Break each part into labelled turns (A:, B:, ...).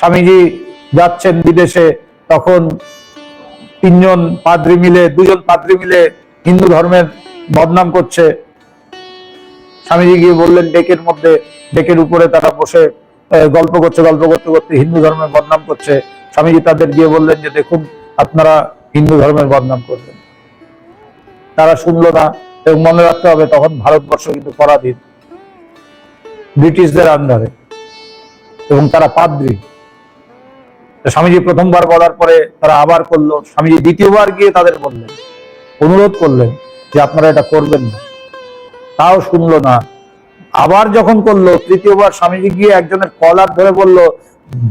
A: স্বামীজি যাচ্ছেন বিদেশে, তখন তিনজন পাদ্রি মিলে, দুজন পাদ্রি মিলে হিন্দু ধর্মের বদনাম করছে। স্বামীজি গিয়ে বললেন, ডেকের মধ্যে, ডেকের উপরে তারা বসে গল্প করছে, গল্প করতে করতে হিন্দু ধর্মের বদনাম করছে। স্বামীজি তাদের গিয়ে বললেন যে, দেখুন, আপনারা হিন্দু ধর্মের বদনাম করবেন। তারা শুনলো না এবং মনে রাখতে হবে, তখন ভারতবর্ষ কিন্তু পরাধীন। ব্রিটিশদের আন্ডারে এবং তারা পাদ্রী। স্বামীজি প্রথমবার বলার পরে তারা আবার করল, স্বামীজি দ্বিতীয়বার গিয়ে তাদের বললেন, অনুরোধ করলেন যে আপনারা এটা করবেন না। তাও শুনলো না। আবার যখন করল, তৃতীয়বার স্বামীজি গিয়ে একজনের কলার ধরে বলল,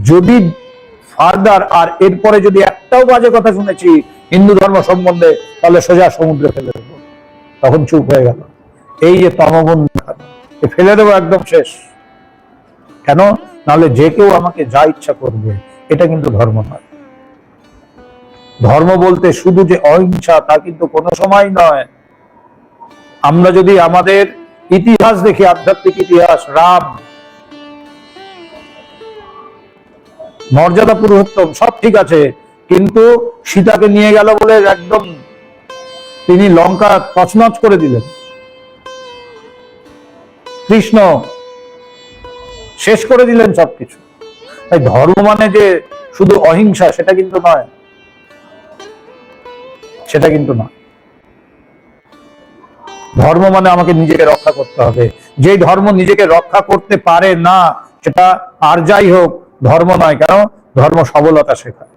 A: যদি ফার্দার আর এরপরে যদি একটাও বাজে কথা শুনেছি হিন্দু ধর্ম সম্বন্ধে, তাহলে সোজা সমুদ্রে ফেলে দেবো। তখন চুপ হয়ে গেল। এই যে তমগুণ ফেলে দেবো একদম শেষ। কেন? নাহলে যে কেউ আমাকে যা ইচ্ছা করবে। এটা কিন্তু ধর্ম নয়। ধর্ম বলতে শুধু যে অহিংসা তা কিন্তু কোনো সময় নয়। আমরা যদি আমাদের ইতিহাস দেখি, আধ্যাত্মিক ইতিহাস, রাম, মর্যাদা পুরুষোত্তম, সব ঠিক আছে, কিন্তু সীতাকে নিয়ে গেল বলে একদম তিনি লঙ্কা তছনছ করে দিলেন। কৃষ্ণ শেষ করে দিলেন সবকিছু। তাই ধর্ম মানে যে শুধু অহিংসা, সেটা কিন্তু নয়। সেটা কিন্তু নয়। ধর্ম মানে আমাকে নিজেকে রক্ষা করতে হবে। যে ধর্ম নিজেকে রক্ষা করতে পারে না, সেটা আর যাই হোক, ধর্ম নয় কেন ধর্ম সবলতা শেখায়।